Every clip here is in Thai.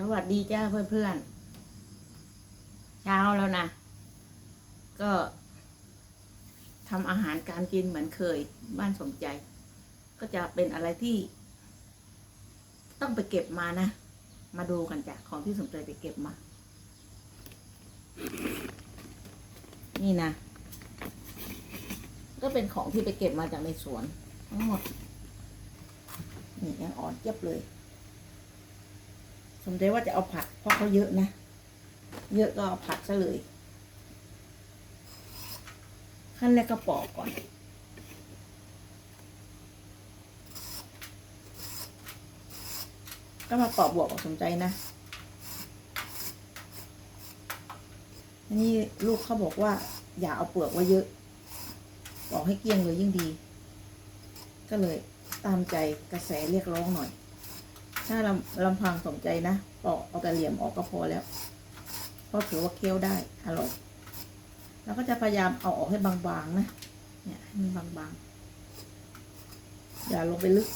สวัสดีจ้าเพื่อนๆ เช้าแล้วนะ ก็ทำอาหารการกินเหมือนเคย บ้านสมใจ ก็จะเป็นอะไรที่ ต้องไปเก็บมานะ มาดูกันจ้ะของที่สมใจไปเก็บมา นี่นะ ก็เป็นของที่ไปเก็บมาจากในสวน ทั้งหมด นี่ยังอ่อนเจ็บเลย สมใจว่าจะเอาผัดเพราะเขาเยอะนะ เยอะก็เอาผัดซะเลย ขั้นแรกก็ปอกก่อน ก็มาปอกบวกกับสมใจนะอันนี้ลูกเขาบอกว่า อย่าเอาเปลือกไว้เยอะปอกให้เกลี้ยงเลยยิ่งดี ก็เลยตามใจกระแสเรียกร้องหน่อย ถ้าลำลำพังสมใจนะปอกเอาแต่เหลี่ยมออกก็พอแล้วเพราะถือว่าเคี้ยวได้อร่อยแล้วก็จะพยายามเอาออกให้บางๆนะ เนี่ยให้มันบางๆ อย่าลงไปลึก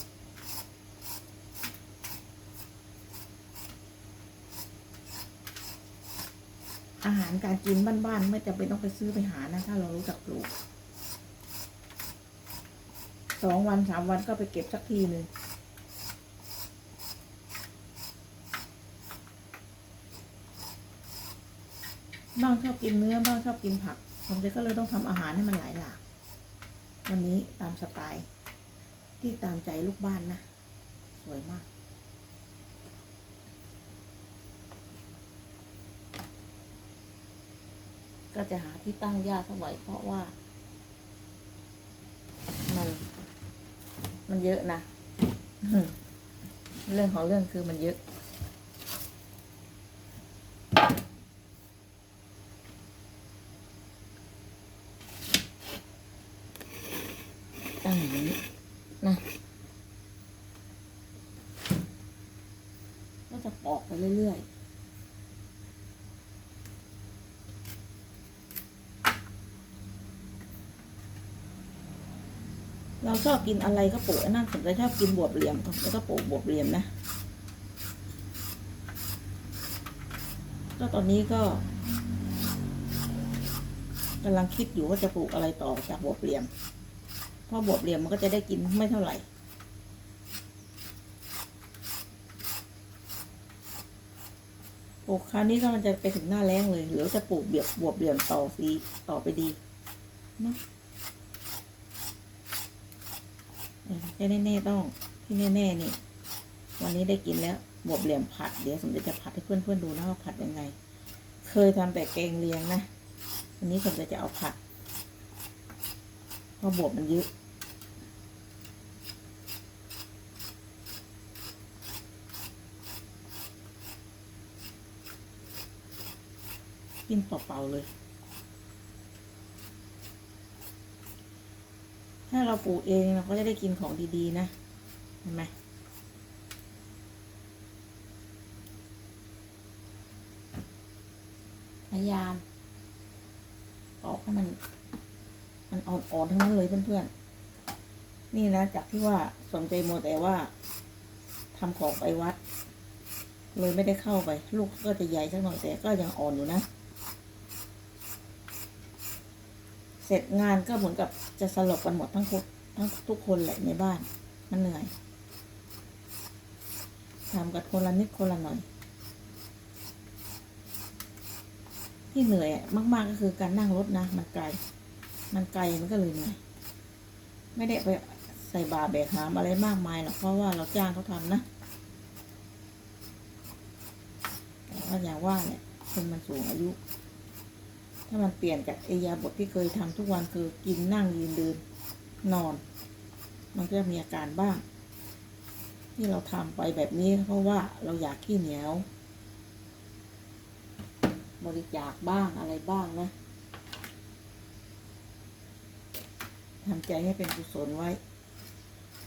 อาหารการกินบ้านๆ ไม่จำเป็นต้องไปซื้อไปหานะ ถ้าเรารู้จักปลูก สองวันสามวันก็ไปเก็บสักทีหนึ่ง บ้างชอบกินเนื้อบ้างชอบกินผักผมก็เลยต้องทำอาหารให้มันหลายหลากวันนี้ตามสไตล์ ที่ตามใจลูกบ้านนะ สวยมาก ก็จะหาที่ตั้งยากสักหน่อยเพราะว่า มัน มันเยอะนะเรื่องของเรื่องคือมันเยอะ ตั้งอย่างนี้นะก็จะป อกไปเรื่อยๆเราชอบกินอะไรก็ปลูกนั่นผมจะชอบกินบวบเหลี่ยมแล้วก็ปลูกบวบเหลี่ยมนะ ก็ตอนนี้ก็กำลังคิดอยู่ว่าจะปลูกอะไรต่อจากบวบเหลี่ยม เพราะบวบเหลี่ยมมันก็จะได้กินไม่เท่าไหร่ ปลูกคราวนี้ก็มันจะไปถึงหน้าแล้งเลยหรือจะปลูกเบียบบวบเหลี่ยมต่อสีต่อไปดีเนาะแน่ๆต้องที่แน่ๆนี่ วันนี้ได้กินแล้วบวบเหลี่ยมผัดเดี๋ยวสมเด็จจะผัดให้เพื่อนๆดูนะว่าผัดยังไง เคยทำแต่แกงเลียงนะวันนี้สมเด็จจะเอาผัดเพราะบวบมันเยอะ กินเปล่าๆเลย ถ้าเราปลูกเองเราก็จะได้กินของดีๆนะ เห็นไหมพยายามปอกให้มัน มันอ่อนๆทั้งนั้นเลยเพื่อนๆ นี่นะจากที่ว่าสนใจโมแต่ว่าทำของไปวัด เลยไม่ได้เข้าไป ลูกก็จะใหญ่สักหน่อยแต่ก็ยังอ่อนอยู่นะ เสร็จงานก็เหมือนกับจะสลบกันหมดทั้งคนทั้งทุกคนแหละในบ้าน มันเหนื่อยทำกับคนละนิดคนละหน่อย ที่เหนื่อยมาก ๆก็คือการนั่งรถนะ มันไกล มันไกลมันก็เลยเหนื่อยไม่ได้ไปใส่บาแบกหามอะไรมากมายหรอกเพราะว่าเราจ้างเขาทำนะแต่ว่าอย่างว่าเนี่ยคนมันสูงอายุ ถ้ามันเปลี่ยนจากเอยาบทที่เคยทำทุกวันคือกินนั่งยืนเดินนอน มันก็จะมีอาการบ้าง ที่เราทำไปแบบนี้เพราะว่าเราอยากขี้เหนียว บริจาคบ้างอะไรบ้างนะทำใจให้เป็นกุศลไว้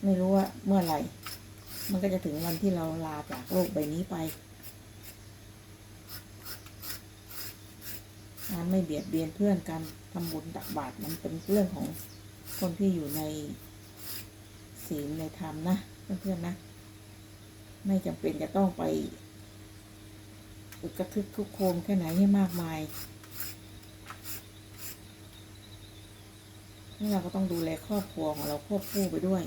ไม่รู้ว่าเมื่อไหร่ มันก็จะถึงวันที่เราลาจากโลกใบนี้ไป งานไม่เบียดเบียนเพื่อนกันทำบุญตักบาตรมันเป็นเรื่องของคนที่อยู่ในศีลในธรรมนะเพื่อนๆนะ ไม่จำเป็นจะต้องไปอึกระทึกทุกโคมแค่ไหนให้มากมายเราก็ต้องดูแลครอบครัวของเราควบคู่ไปด้วย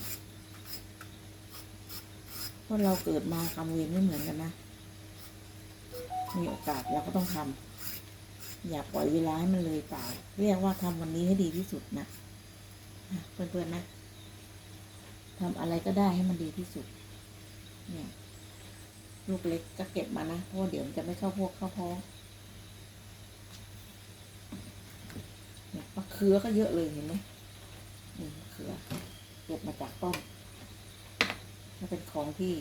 เพราะเราเกิดมากรรมเวรไม่เหมือนกันนะ มีโอกาสเราก็ต้องทำ อย่าปล่อยเวลาให้มันเลยไปเรียกว่าทำวันนี้ให้ดีที่สุดนะเพื่อนๆนะทำอะไรก็ได้ให้มันดีที่สุด เนี่ยลูกเล็กก็เก็บมานะเพราะเดี๋ยวมันจะไม่เข้าพวกเข้าท้องเนี่ยมะเขือก็เยอะเลยเห็นไหมนี่มะเขือเก็บมาจากต้นมันเป็นของที่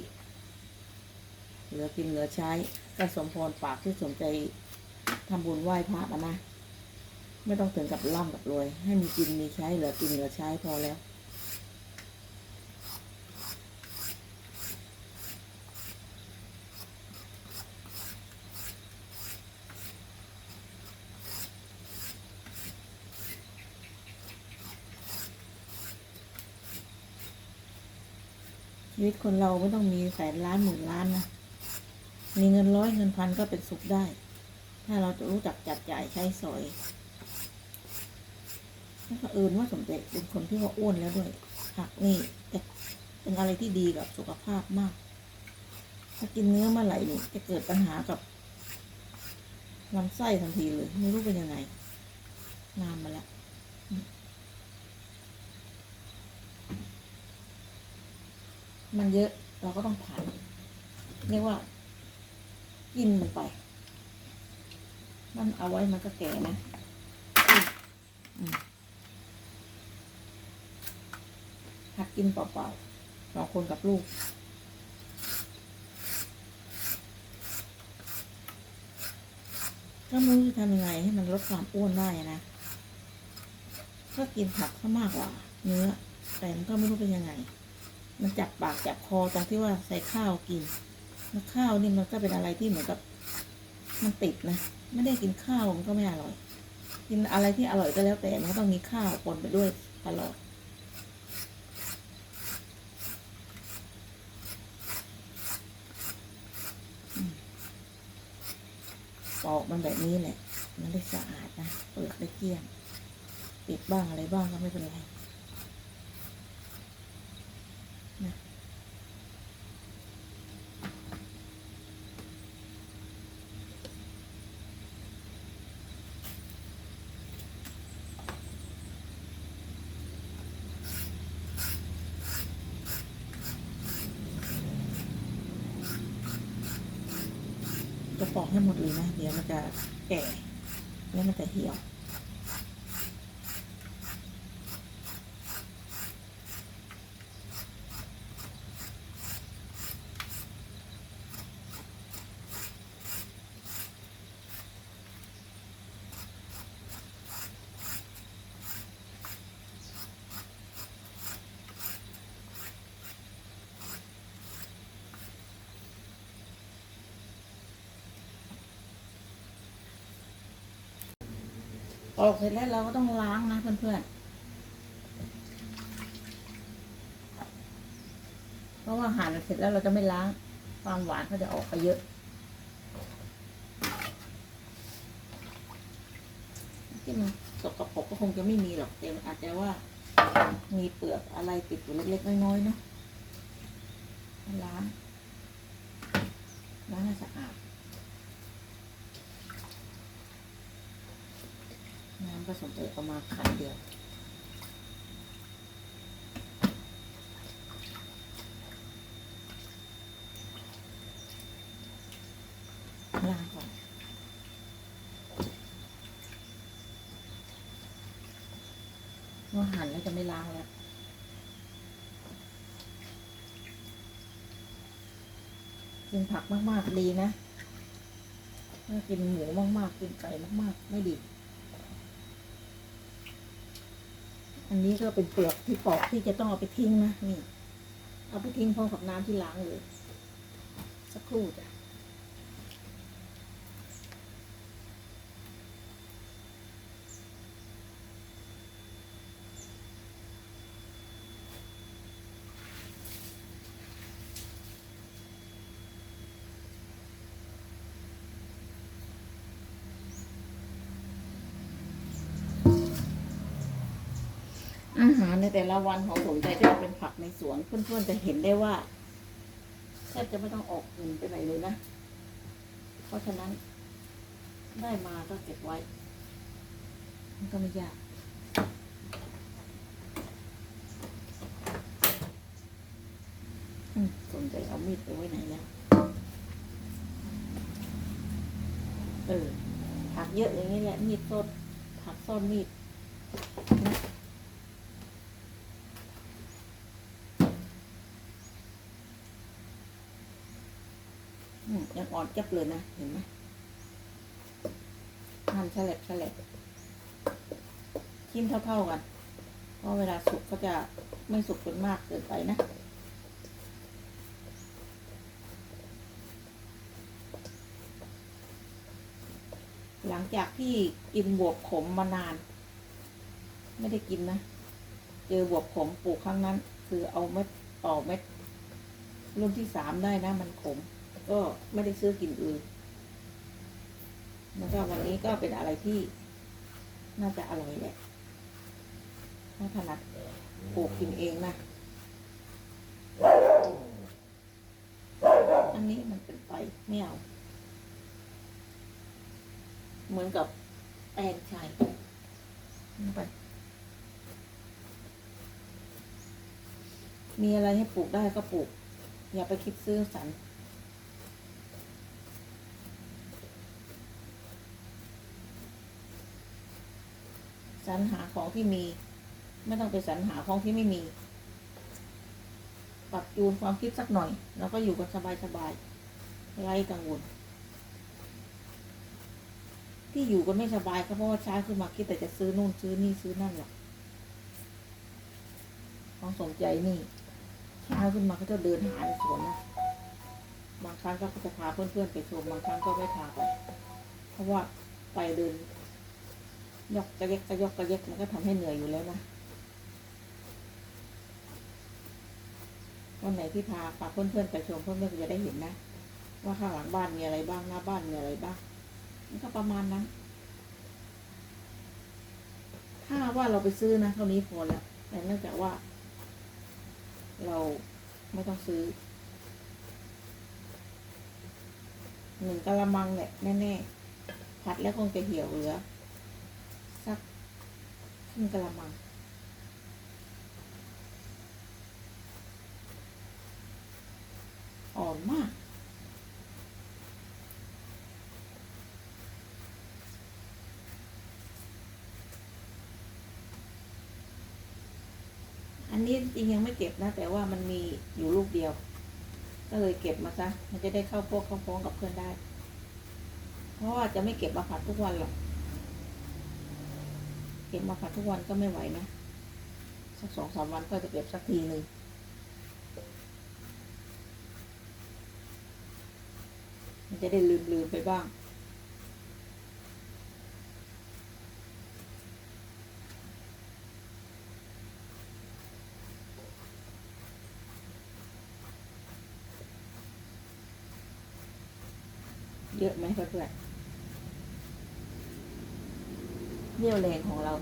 เหลือกินเหลือใช้ก็สมพรปากที่สนใจ ทำบุญไหว้พระมานะ ไม่ต้องถึงกับร่ำกับรวย ให้มีกินมีใช้เหลือกินเหลือใช้พอแล้ว ชีวิตคนเราไม่ต้องมีแสนล้านหมื่นล้านนะ มีเงินร้อยเงินพันก็เป็นสุขได้ ถ้าเราจะรู้จักจัดจ่ายใช้สอยแล้วก็เอินว่าสมเด็จเป็นคนที่ว่าอ้วนแล้วด้วยผักนี่เป็นอะไรที่ดีกับสุขภาพมาก ถ้ากินเนื้อเมื่อไหร่นี่จะเกิดปัญหากับลำไส้ทันทีเลยไม่รู้เป็นยังไงนานมาแล้วมันเยอะเราก็ต้องผ่านเรียกว่ากินมันไป มันเอาไว้มันก็แก่นะหัดกินเปล่าๆสองคนกับลูกก็ไม่รู้จะทำยังไงให้มันลดความอ้วนได้นะก็กินผักก็มากกว่า เนื้อ แต่มันก็ไม่รู้เป็นยังไง มันจับปากจับคอตรงที่ว่าใส่ข้าวกินแล้วข้าวนี่มันก็เป็นอะไรที่เหมือนกับ มันติดนะ ไม่ได้กินข้าวมันก็ไม่อร่อย กินอะไรที่อร่อยก็แล้วแต่มันก็ต้องมีข้าวปนไปด้วยตลอดอืมปอกมันแบบนี้แหละ มันได้สะอาดนะ เปลือกได้เกลี้ยงติดบ้างอะไรบ้างก็ไม่เป็นไรจะปอก ให้หมดเลยนะ เดี๋ยวมันจะแก่แล้วมันจะเหี่ยว ออกเสร็จแล้วเราก็ต้องล้างนะเพื่อนๆ เพราะว่าหั่นเสร็จแล้วเราจะไม่ล้าง ความหวานเขาจะออกไปเยอะ ที่มันสกปรกก็คงจะไม่มีหรอกแต่อาจจะว่ามีเปลือกอะไรติดอยู่เล็กๆน้อยๆเนาะล้าง ล้างให้สะอาด น้ำผสมเอยประมาณขันเดียวล้างก่อนว่าหั่นแล้วจะไม่ล้างแล้วกินผักมาก ๆ ดีนะ ถ้ากินหมูมาก ๆ กินไก่มาก ๆ ไม่ดี อันนี้ก็เป็นเปลือกที่ปอกที่จะต้องเอาไปทิ้งนะนี่ เอาไปทิ้งพร้อมกับน้ำที่ล้างเลย สักครู่จ้ะ อาหารในแต่ละวันของสมใจที่เป็นผักในสวนเพื่อนๆจะเห็นได้ว่าแทบจะไม่ต้องออกเงินไปไหนเลยนะ เพราะฉะนั้น ได้มาก็เก็บไว้ มันก็ไม่ยากสนใจเอามีดไปไว้ไหนแล้วเออผักเยอะอย่างนี้แหละมีดสดผักซ่อนมีดนะ ยังอ่อนจับเลยนะ เห็นไหมหั่นแฉลบแฉลบชิ้นเท่าๆกัน เพราะเวลาสุกก็จะไม่สุกจนมากเกินไปนะหลังจากที่กินบวบขมมานาน ไม่ได้กินนะ เจอบวบขมปลูกครั้งนั้น คือเอาเม็ดต่อเม็ดรุ่นที่สามได้นะ มันขม ก็ไม่ได้ซื้อกินอื่นแล้วก็วันนี้ก็เป็นอะไรที่น่าจะอร่อยแหละถ้าถนัดปลูกกินเองนะ อันนี้มันเป็นไปไม่เอาเหมือนกับแปลงชัยไปมีอะไรให้ปลูกได้ก็ปลูก อย่าไปคิดซื้อสร สรรหาของที่มี ไม่ต้องไปสรรหาของที่ไม่มี ปรับจูนความคิดสักหน่อย แล้วก็อยู่กันสบายๆไร้กังวล ที่อยู่กันไม่สบายก็เพราะว่าช้าขึ้นมาคิดแต่จะซื้อนู่นซื้อนี่ซื้อนั่นหรอกของสมใจนี่เช้าขึ้นมาก็จะเดินหาในสวนนะบางครั้งก็จะพาเพื่อนๆไปชมบางครั้งก็ไม่พาไปเพราะว่าไปเดิน ยกกระเยกกระยกกระเยกมันก็ทำให้เหนื่อยอยู่แล้วนะวันไหนที่พาพาเพื่อนๆไปชมเพื่อนๆก็จะได้เห็นนะ ว่าข้างหลังบ้านมีอะไรบ้างหน้าบ้านมีอะไรบ้างมันก็ประมาณนั้นถ้าว่าเราไปซื้อนะเท่านี้พอแล้วแต่เนื่องจากว่า เราไม่ต้องซื้อหนึ่งกะละมังแหละแน่ๆผัดแล้วคงจะเหี่ยวเหลือ ครึ่งกะละมังอ่อนมากอันนี้จริงยังไม่เก็บนะ แต่ว่ามันมีอยู่ลูกเดียว ก็เลยเก็บมาซะมันจะได้เข้าพวกเข้าพ้องกับเพื่อนได้ เพราะว่าจะไม่เก็บมาผัดทุกวันหรอก ก็บมาผัดทุกวันก็ไม่ไหวนะสักสองสามวันก็จะเก็บสักทีหนึ่งมันจะได้ลืมลืมๆไปบ้าง เยอะไหมเพื่อนๆ เรี่ยวแรงของเรา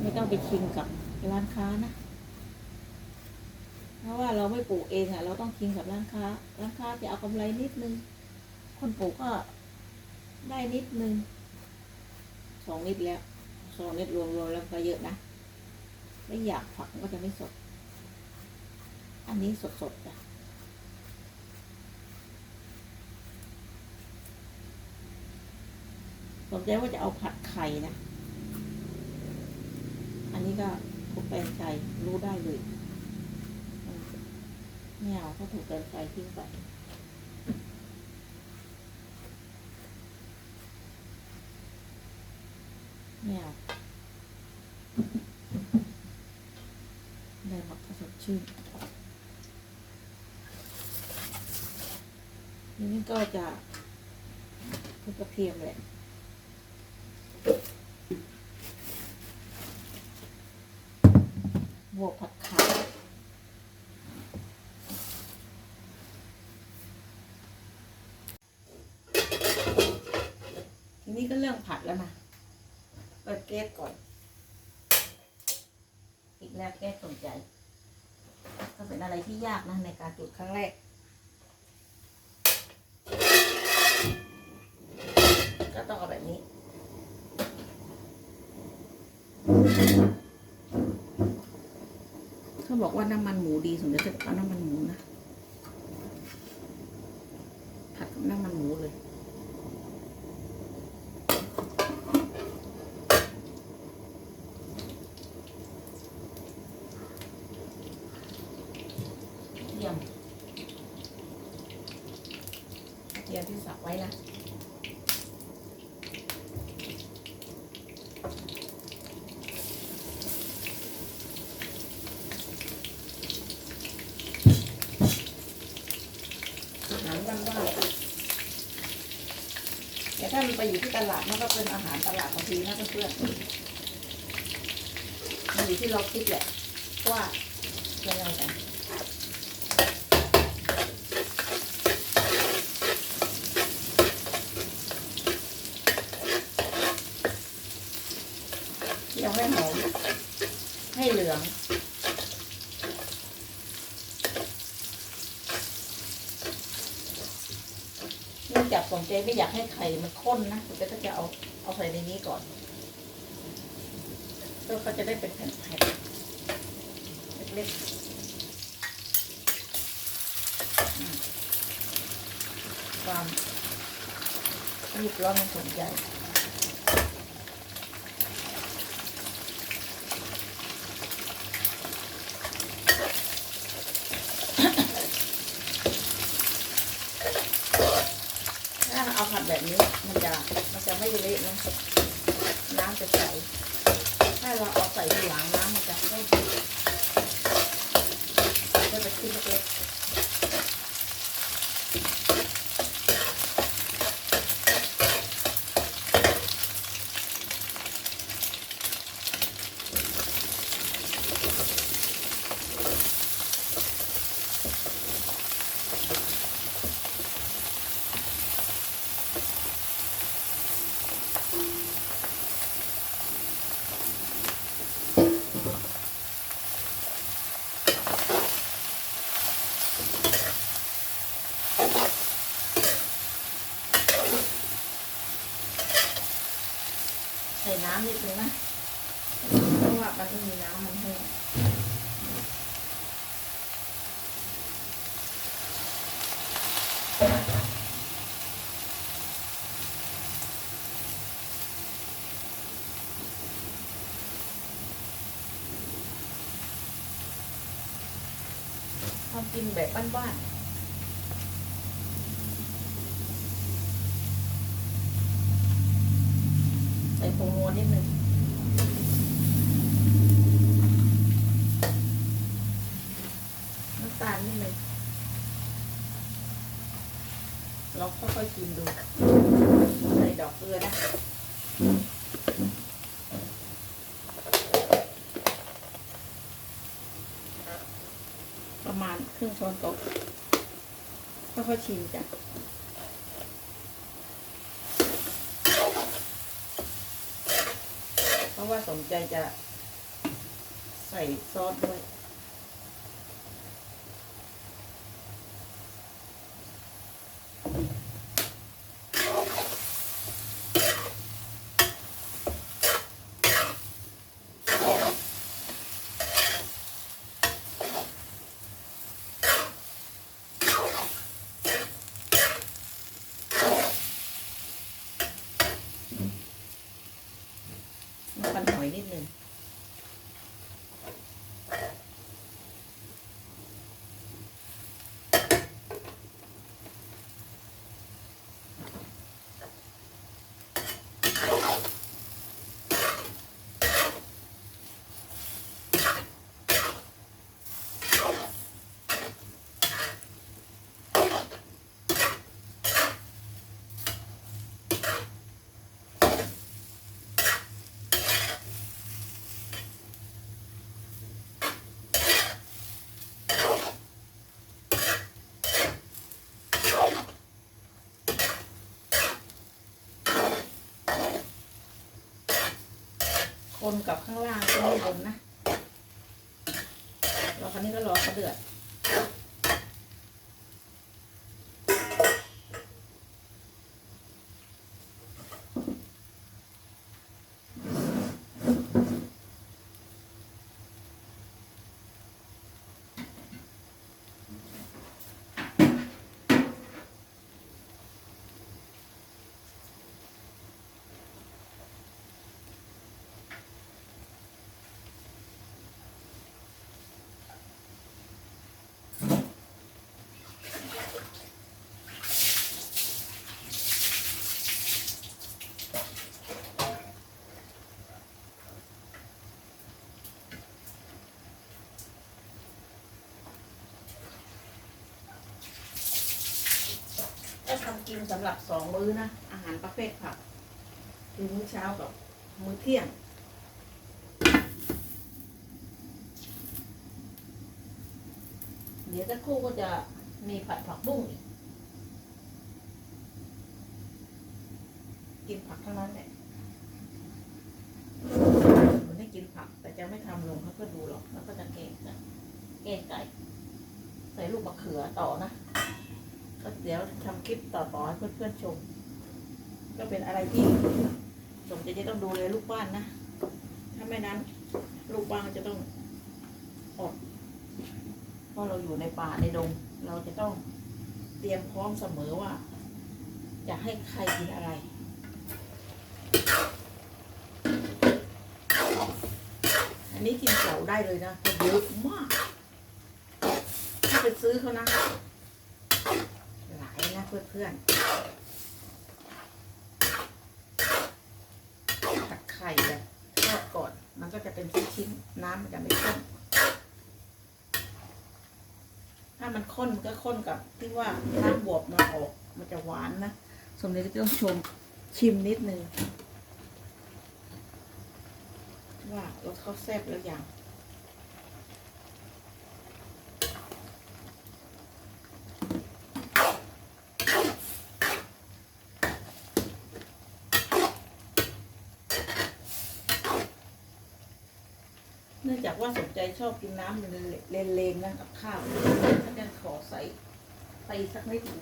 ไม่ต้องไปชิงกับร้านค้านะ เพราะว่าเราไม่ปลูกเองอะเราต้องชิงกับร้านค้า ร้านค้าจะเอากำไรนิดนึง คนปลูกก็ได้นิดนึงสองนิดแล้วสองนิดรวมๆแล้วก็เยอะนะไม่อยากผักก็จะไม่สด อันนี้สดๆจ้ะ สนใจว่าจะเอาผัดไข่นะ อันนี้ก็ถูกแปลงใจรู้ได้เลยอืมไม่เอาถ้าถูกแปลงใจทิ้งไปไม่เอาได้มดก็สดชื่นนี้ก็จะคือกระเทียมแหละ บวกผัดไข่ทีนี้ก็เรื่องผัดแล้วนะเปิดแก๊สก่อนแล้วแก้สนใจก็เป็นอะไรที่ยากนะในการจุดครั้งแรก ก็ต้องเอาแบบนี้ บอกว่าน้ำมันหมูดีสมเด็จจะเอาน้ำมันหมูนะ ผัดกับน้ำมันหมูเลย เทียมเทียมที่สับไว้นะ อาหารบ้านๆแต่ถ้ามันไป อยู่ที่ตลาดมันก็เป็นอาหารตลาดบางทีนะเพื่อนๆมันอยู่ที่เราคิดแหละว่ายังไงกันเดี๋ยวให้หอม ให้เหลือง เนื่องจากสนใจ ไม่อยากให้ไข่มันข้นนะคุณก็จะเอาเอาใส่ในนี้ก่อนเพื่อเขาจะได้เป็นแผ่นๆเล็กๆความรีบร้อนมันสนใจ ถ้าเอาผัดแบบ นี้มันจะมันจะไม่เละนะน้ำจะใสถ้าเราเอาใส่ทีหลังน้ำมันจะไม่ดีก็จะขึ้นเล็กๆใส่น้ำนิดนึงนะเพราะว่ามันไม่มีน้ำมันแห้งทำกินแบบบ้านๆ ใส่ผงนัวนิดนึง น้ำตาลนิดนึงเราค่อยๆชิมดูใส่ดอกเกลือนะประมาณครึ่งช้อนโต๊ะค่อยๆชิมจ้ะเพราะว่าสนใจจะใส่ซอสด้วย นกับข้างล่างข้างบนนะเราครานี้ก็รอเขาเดือด กินสำหรับสองมื้อนะ อาหารประเภทผัก คือมื้อเช้ากับมื้อเที่ยง เดี๋ยวสักครู่ก็จะมีผัดผักบุ้งอีกกินผักทั้งนั้นแหละมันได้กินผัก แต่จะไม่ทำลงเขาก็ดูหรอก แล้วก็จะเกงนะเกงไก่ ใส่ลูกมะเขือต่อนะ เดี๋ยวทำคลิปต่อๆให้เพื่อนๆชม ก็เป็นอะไรที่สมจะจะต้องดูแลยลูกบ้านนะ ถ้าไม่นั้น ลูกบ้านจะต้องอดเพราะเราอยู่ในป่าในดง เราจะต้องเตรียมพร้อมเสมอว่า จะให้ใครกินอะไรอันนี้กินเก่าได้เลยนะเยอะมาก ถ้าไปซื้อเขานะ เพื่อนๆตักไข่แบบทอดก่อน มันก็จะเป็นชิ้นๆน้ำมันจะไม่ข้นถ้ามันข้นมันก็ข้นกับที่ว่าน้ำบวบมันออก มันจะหวานนะสมเด็จก็ต้องชมชิมนิดนึงว่ารสเขาแซ่บแล้วอยัง เนื่องจากว่าสนใจชอบกินน้ำเลนๆนะกับข้าวถ้าจะขอใส่ไปสักนิดหนึ่ง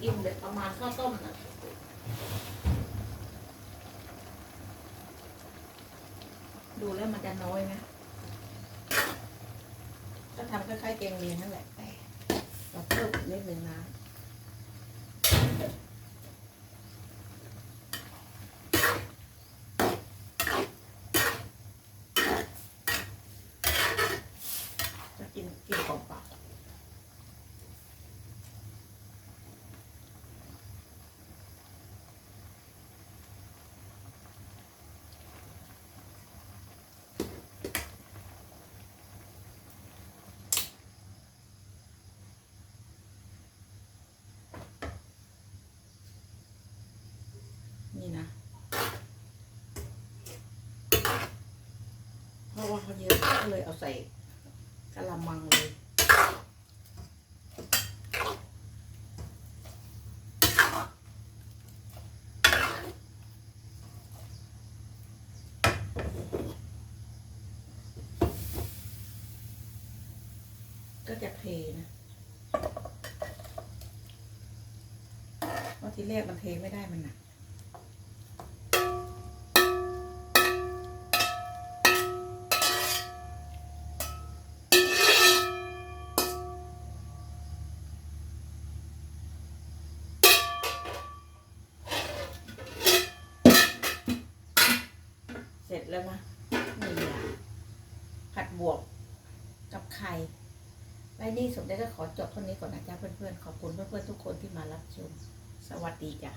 กินแบบประมาณข้าวต้มนะดูแล้วมันจะน้อยนะ ก็ทำคล้ายๆแกงเลียงนั่นแหละแต่เราเพิ่มนิดนึงนะ จะกินกินเปาๆนี่นะเพราะว่าเขาเยอะก็เลยเอาใส่ กะละมังเลยก็จะเทนะเพราะทีแรกมันเทไม่ได้มันหนัก แล้วนะนี่ละผัดบวกกับไข่ไอ้นี่สมเด้ก็ขอจบเท่านี้ก่อนนะจ๊ะเพื่อนๆ ขอบคุณเพื่อนๆ ทุกคนที่มารับชม สวัสดีจ้ะ